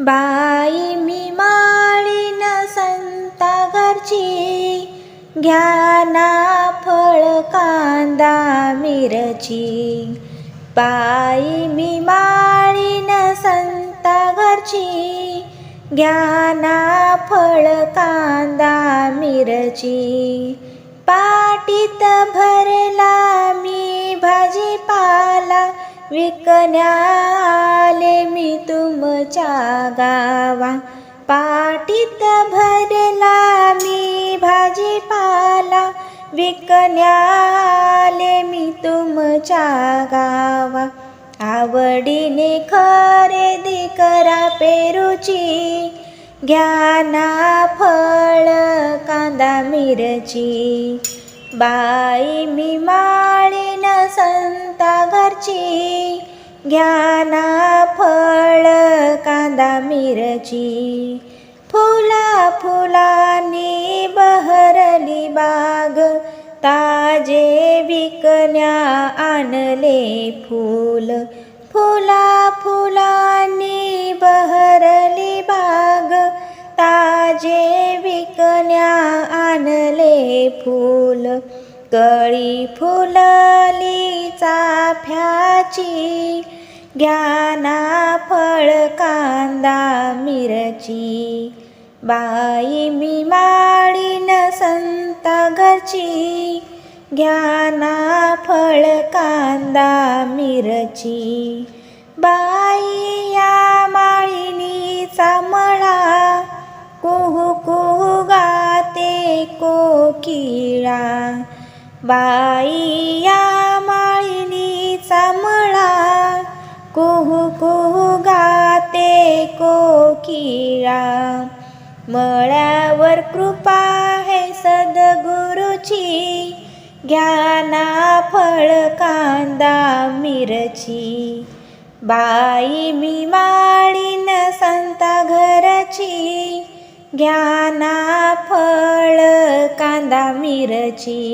बाई मी माळीन संता घरची घ्याना फळ कांदा मिरची. बाई मी माळीन संता घरची घ्याना फळ कांदा मिरची. पाटीत भरला विकण्याले मी तुमच्या गावा. पाटीत भरला मी भाजीपाला. विकण्याले मी तुमच्या गावा. आवडीने खरेदी करा पेरूची. घ्याना फळ कांदा मिरची. बाई मी माळीन संता मिरची घ्याना फळ कांदा मिरची. फुला फुलांनी बहरली बाग ताजे विकण्या आणले फूल. फुला फुलांनी बहरली बाग ताजे विकण्या आणले फूल. कळी फुलली चाफ्याची घ्याना फळ कांदा मिरची. बाई मी माळीन संत घरची घ्याना फळ कांदा मिरची. बाई या माळिनीचा मळा कुहू कुहू गाते कोकिळा. बाई या कुहू कुहू गाते कोकिळा. मळ्यावर कृपा है सद्गुरुची. ज्ञाना फळ कांदा मिरची. बाई मी माळीन संता घरची. ज्ञाना फळ कांदा मिरची.